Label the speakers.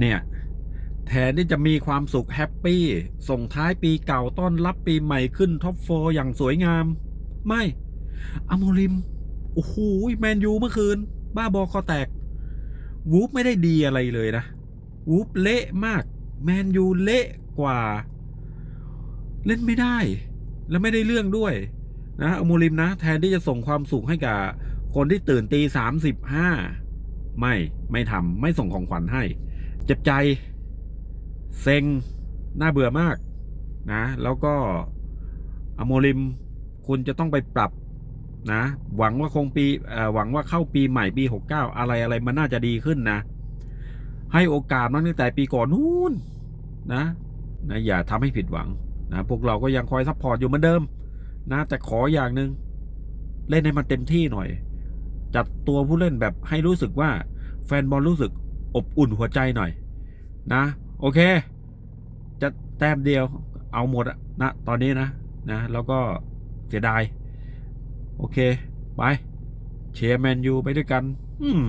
Speaker 1: เนี่ยแทนที่จะมีความสุขแฮปปี้ ส่งท้ายปีเก่าต้อนรับปีใหม่ขึ้นท็อปโฟอย่างสวยงาม ไม่อโมริม โอ้โหแมนยูเมื่อคืน บ้าบอคอแตก วูฟไม่ได้ดีอะไรเลยนะ วูฟเละมาก แมนยูเละกว่า เล่นไม่ได้ แล้วไม่ได้เรื่องด้วย นะอโมริมนะ แทนที่จะส่งความสุขให้กับคนที่ตื่นตีสามสิบห้าไม่ไม่ทำไม่ส่งของขวัญให้ เจ็บใจ เซ็ง น่าเบื่อมากนะ แล้วก็อโมริมคุณจะต้องไปปรับนะ หวังว่าคงปีเอ่อหวังว่าเข้าปีใหม่ปีหกเก้าอะไรอะไรมันน่าจะดีขึ้นนะ ให้โอกาสมันตั้งแต่ปีก่อนนู้นนะนะอย่าทำให้ผิดหวังนะพวกเราก็ยังคอยซัพพอร์ตอยู่เหมือนเดิมนะแต่ขออย่างหนึ่งเล่นให้มันเต็มที่หน่อย จัดตัวผู้เล่นแบบให้รู้สึกว่าแฟนบอลรู้สึกอบอุ่นหัวใจหน่อย นะ โอเค จะแต้มเดียวเอาหมดนะตอนนี้นะนะแล้วก็เสียดาย โอเค ไป เชียร์แมนยูไปด้วยกัน อืม